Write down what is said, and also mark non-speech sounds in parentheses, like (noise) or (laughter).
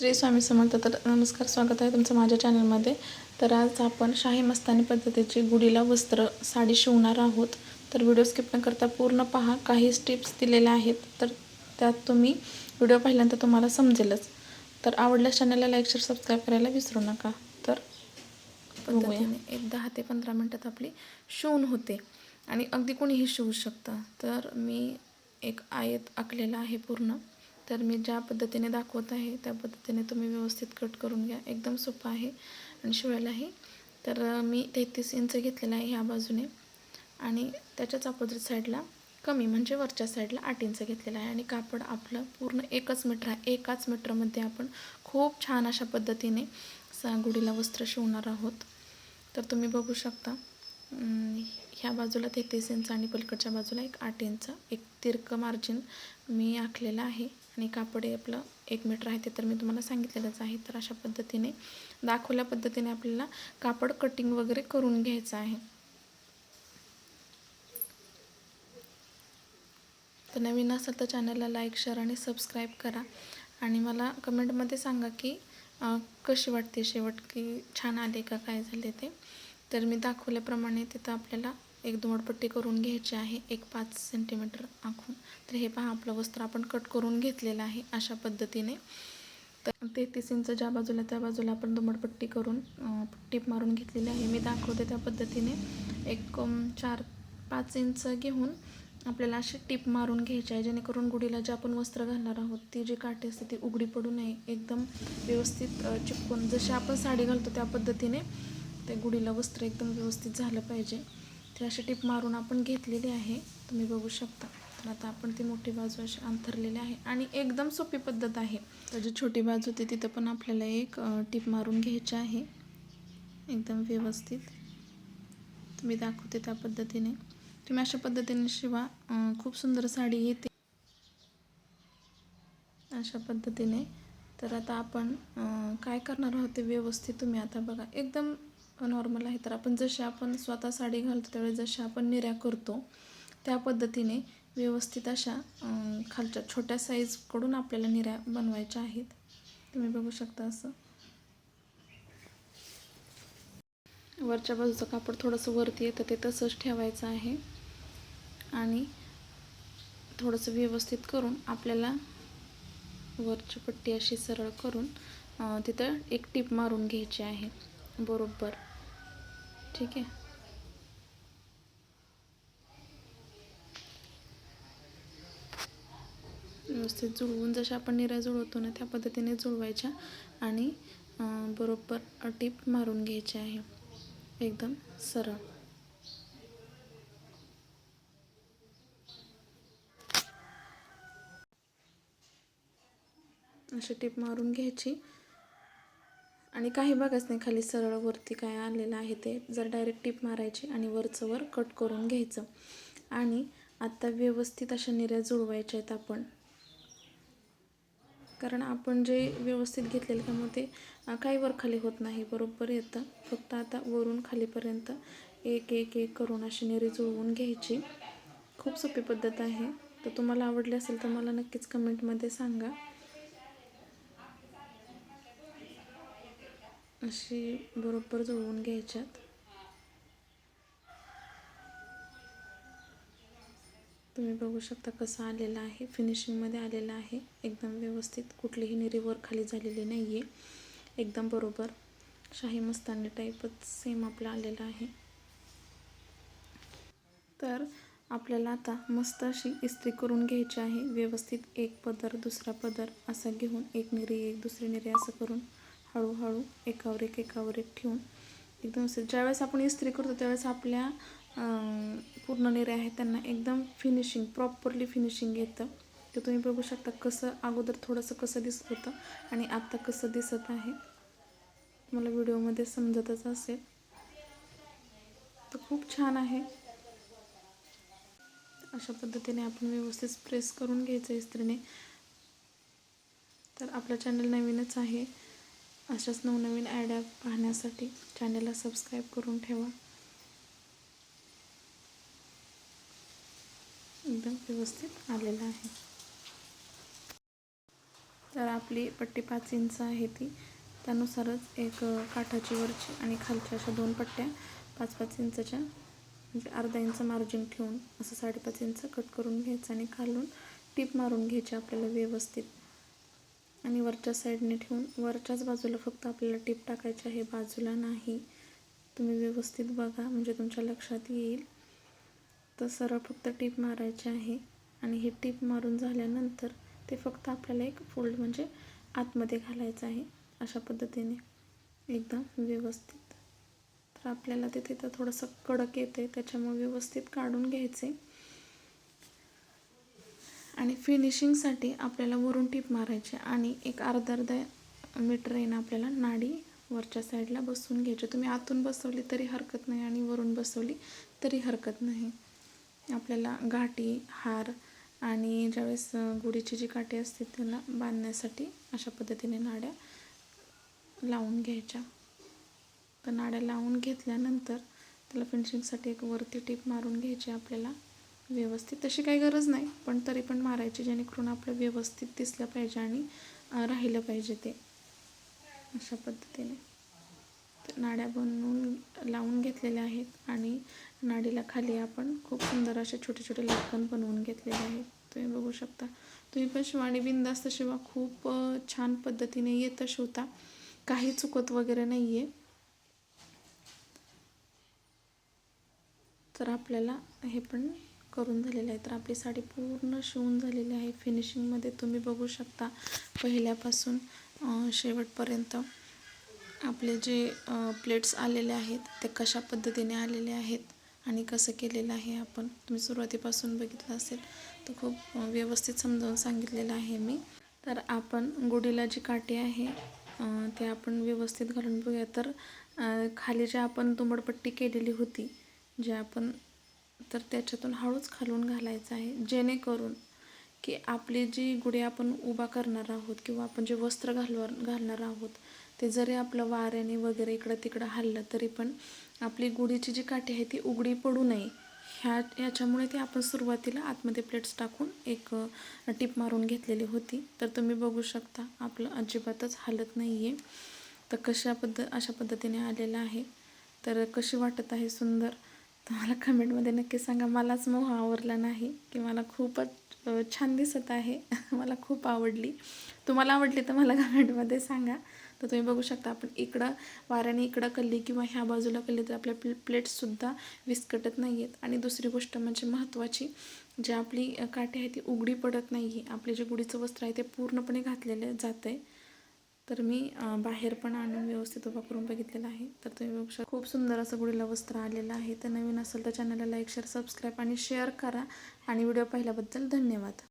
श्री स्वामी समर्थ तर नमस्कार स्वागत आहे तुमचं माझ्या चॅनलमध्ये. तर आज आपण शाही मस्तानी पद्धतीची गुढीला वस्त्र साडी शिवणार आहोत. तर व्हिडिओ स्किप न करता पूर्ण पहा. काही स्टिप्स दिलेल्या आहेत तर त्यात तुम्ही व्हिडिओ पाहिल्यानंतर तुम्हाला समजेलच. तर आवडल्यास चॅनलला लाईक शेअर सबस्क्राईब करायला विसरू नका. तर एक दहा ते पंधरा मिनटात आपली शिवून होते आणि अगदी कोणीही शिवू शकतं. तर मी एक आयत आखलेला आहे पूर्ण. तर मी ज्या पद्धतीने दाखवत आहे त्या पद्धतीने तुम्ही व्यवस्थित कट करून घ्या. एकदम सोपं आहे आणि शिवायलाही. तर मी तेहतीस इंच घेतलेला आहे ह्या बाजूने आणि त्याच्याच अपोजिट साईडला कमी म्हणजे वरच्या साईडला आठ इंच घेतलेला आहे आणि कापड आपलं पूर्ण एकच मीटर आहे. एकाच मीटरमध्ये आपण खूप छान अशा पद्धतीने सा गुढीला वस्त्र शिवणार आहोत. तर तुम्ही बघू शकता ह्या बाजूला तेहतीस इंच आणि पलीकडच्या बाजूला एक आठ इंच एक तिरकं मार्जिन मी आखलेलं आहे. आणि कापड हे आपलं. एक मीटर आहे ते तर मी तुम्हाला सांगितलेलंच आहे तर अशा पद्धतीने दाखवल्या पद्धतीने आपल्याला कापड कटिंग वगैरे करून घ्यायचं आहे. तर नवीन असेल तर चॅनलला लाईक शेअर आणि सबस्क्राईब करा. आणि मला कमेंटमध्ये सांगा की कशी वाटते शेवट? की छान आले का? काय झाले ते? तर मी दाखवल्याप्रमाणे तिथं आपल्याला एक दुमडपट्टी करून घ्यायची आहे एक पाच सेंटीमीटर आखून. तर हे पहा आपलं वस्त्र आपण कट करून घेतलेलं आहे अशा पद्धतीने. तर तेहतीस इंच ज्या बाजूला त्या बाजूला आपण दुमडपट्टी करून टीप मारून घेतलेली आहे. मी दाखवते त्या पद्धतीने. एक चार पाच इंच घेऊन आपल्याला अशी टीप मारून घ्यायची आहे जेणेकरून गुढीला जे आपण वस्त्र घालणार आहोत ती जी काठी असते ती उघडी पडू नये. एकदम व्यवस्थित चिपकून जशी आपण साडी घालतो त्या पद्धतीने ते गुढीला वस्त्र एकदम व्यवस्थित झालं पाहिजे. तर अशी टीप मारून आपण घेतलेली आहे. तुम्ही बघू शकता. तर आता आपण ती मोठी बाजू अशी अंथरलेली आहे. आणि एकदम सोपी पद्धत आहे. तर जी छोटी बाजू होती तिथं पण आपल्याला एक टीप मारून घ्यायची आहे. एकदम व्यवस्थित. तुम्ही दाखवते त्या पद्धतीने. तुम्ही अशा पद्धतीने शिवा. खूप सुंदर साडी येते. अशा पद्धतीने. तर आता आपण काय करणार आहोत ते व्यवस्थित तुम्ही आता बघा. एकदम नॉर्मल आहे. तर आपण जशी आपण स्वतः साडी घालतो त्यावेळी जशा आपण निर्या करतो त्या पद्धतीने व्यवस्थित अशा खालच्या छोट्या साईजकडून आपल्याला निर्या बनवायच्या आहेत. तुम्ही बघू शकता असं. वरच्या बाजूचं कापड थोडंसं वरती येतं ते तसंच ठेवायचं आहे. आणि थोडंसं व्यवस्थित करून आपल्याला वरची पट्टी अशी सरळ करून तिथं एक टीप मारून घ्यायची आहे. बरोबर. ठीक आहे. व्यवस्थित जुळवून जशा आपण निऱ्या जुळवतो ना त्या पद्धतीने जुळवायच्या आणि बरोबर टीप मारून घ्यायची आहे. एकदम सरळ. अशी टीप मारून घ्यायची. आणि काही बघाच नाही खाली सरळ वरती काय आलेलं आहे ते. जर डायरेक्ट टीप मारायची आणि वरचं वर कट करून घ्यायचं. आणि आत्ता व्यवस्थित अशा निर्या जुळवायच्या आहेत आपण. कारण आपण जे व्यवस्थित घेतलेलं त्यामुळे ते काही वर खाली होत नाही. बरोबर येतं फक्त आता वरून खालीपर्यंत एक एक एक करून अशी निरी जुळवून घ्यायची. खूप सोपी पद्धत आहे. तर तुम्हाला आवडली असेल तर मला नक्कीच कमेंटमध्ये सांगा. अशी बरोबर जुळवून घ्यायच्यात. तुम्ही बघू शकता कसं आलेलं आहे. फिनिशिंगमध्ये आलेलं आहे. एकदम व्यवस्थित. कुठलीही निरीवर खाली झालेली नाही आहे एकदम बरोबर. शाही मस्तानी टाईपच सेम आपलं आलेलं आहे. तर आपल्याला आता मस्त अशी इस्त्री करून घ्यायची आहे. व्यवस्थित एक पदर दुसरा पदर असा घेऊन एक निरी एक दुसरी निरी असं करून. हळूहळू एकावर एक एकावर एक ठेवून एकदम असं ज्यावेळेस आपण इस्त्री करतो त्यावेळेस आपल्या पूर्ण निऱ्या आहेत त्यांना एकदम फिनिशिंग प्रॉपरली फिनिशिंग येतं. ते तुम्ही बघू शकता कसं अगोदर थोडंसं कसं दिसत होतं आणि आत्ता कसं दिसत आहे. मला व्हिडिओमध्ये समजतच असेल. तर खूप छान आहे. अशा पद्धतीने आपण व्यवस्थित प्रेस करून घ्यायचं इस्त्रीने. तर आपला चॅनल नवीनच आहे. अशाच नवनवीन आयडिया पाहण्यासाठी चॅनलला सबस्क्राईब करून ठेवा. एकदम व्यवस्थित आलेलं आहे. तर आपली पट्टी पाच इंच आहे ती. त्यानुसारच एक काठाची वरची आणि खालच्या अशा दोन पट्ट्या पाच पाच इंचच्या म्हणजे अर्धा इंच मार्जिन ठेवून असं साडेपाच इंच कट करून घ्यायचं आणि खालून टीप मारून घ्यायची आपल्याला व्यवस्थित. आणि वरच्या साईडने ठेवून वरच्याच बाजूला फक्त आपल्याला टीप टाकायची आहे बाजूला नाही. तुम्ही व्यवस्थित बघा म्हणजे तुमच्या लक्षात येईल. तर सरळ फक्त टीप मारायची आहे आणि हे टीप मारून झाल्यानंतर ते फक्त आपल्याला एक फोल्ड म्हणजे आतमध्ये घालायचं आहे अशा पद्धतीने. एकदम व्यवस्थित. तर आपल्याला ते तिथं थोडंसं कडक येते त्याच्यामुळे व्यवस्थित काढून घ्यायचे आणि फिनिशिंगसाठी आपल्याला वरून टीप मारायची आणि एक अर्धा अर्धा मीटर येणं आपल्याला नाडी वरच्या साईडला बसवून घ्यायची तुम्ही आतून बसवली तरी हरकत नाही आणि वरून बसवली तरी हरकत नाही. आपल्याला गाठी हार आणि ज्यावेळेस गुढीची जी काठी असते त्यांना बांधण्यासाठी अशा पद्धतीने नाड्या लावून घ्यायच्या. तर नाड्या लावून घेतल्यानंतर त्याला फिनिशिंगसाठी एक वरती टीप मारून घ्यायची आपल्याला. व्यवस्थित तशी काही गरज नाही पण तरी पण मारायची जेणेकरून आपलं व्यवस्थित दिसलं पाहिजे आणि राहिलं पाहिजे ते. अशा पद्धतीने. तर नाड्या बनवून लावून घेतलेल्या आहेत आणि नाडीला खाली आपण खूप सुंदर असे छोटे छोटे लटकन बनवून घेतलेले आहेत. तुम्ही बघू शकता. तुम्ही पण शिवाणी बिंदास्त शिवा. खूप छान पद्धतीने येतं शिवता काही चुकत वगैरे नाही आहे तर आपल्याला हे पण करून झालेलं आहे तर आपली साडी पूर्ण शिवून झालेली आहे. फिनिशिंगमध्ये तुम्ही बघू शकता पहिल्यापासून शेवटपर्यंत आपले जे प्लेट्स आलेले आहेत ते कशा पद्धतीने आलेले आहेत आणि कसं केलेलं आहे आपण तुम्ही सुरुवातीपासून बघितलं असेल तर खूप व्यवस्थित समजावून सांगितलेलं आहे मी. तर आपण गुढीला जी काठी आहे ते आपण व्यवस्थित घालून बघूया. तर खाली जे आपण तुंबडपट्टी केलेली होती जे आपण तर त्याच्यातून हळूच खालून घालायचं आहे. जेणेकरून की आपली जी गुढी आपण उभा करणार आहोत किंवा आपण जे वस्त्र घालवर घालणार आहोत ते जरी आपलं वाऱ्याने वगैरे इकडं तिकडं हललं तरी पण आपली गुढीची जी काठी आहे ती उघडी पडू नये. ह्या याच्यामुळे ती आपण सुरुवातीला आतमध्ये प्लेट्स टाकून एक टीप मारून घेतलेली होती. तर तुम्ही बघू शकता आपलं अजिबातच हालत नाही आहे तर कशा पद्ध अशा पद्धतीने आलेलं आहे. तर कशी वाटत आहे? सुंदर. तर मला कमेंटमध्ये नक्की सांगा. मलाच मोह आवरला नाही की मला खूपच छान दिसत आहे. (laughs) मला खूप आवडली. तुम्हाला आवडली तर मला कमेंटमध्ये सांगा. तर तुम्ही बघू शकता आपण इकडं वाऱ्याने इकडं कल्ली किंवा ह्या बाजूला कल्ली तर आपल्या प्ले प्लेट्ससुद्धा विस्कटत नाही आहेत आणि दुसरी गोष्ट म्हणजे महत्त्वाची जी आपली काठी आहे ती उघडी पडत नाही आहे आपले जे गुढीचं वस्त्र आहे ते पूर्णपणे घातलेलं जातं आहे तर मी बाहेर पण आणून व्यवस्थित उभा करून बघितलेला आहे. तर तुम्ही बघू शकता खूप सुंदर असं गुढीला वस्त्र आलेलं आहे. तर नवीन असेल तर चॅनलला लाईक शेअर सबस्क्राईब आणि शेअर करा. आणि व्हिडिओ पाहिल्याबद्दल धन्यवाद.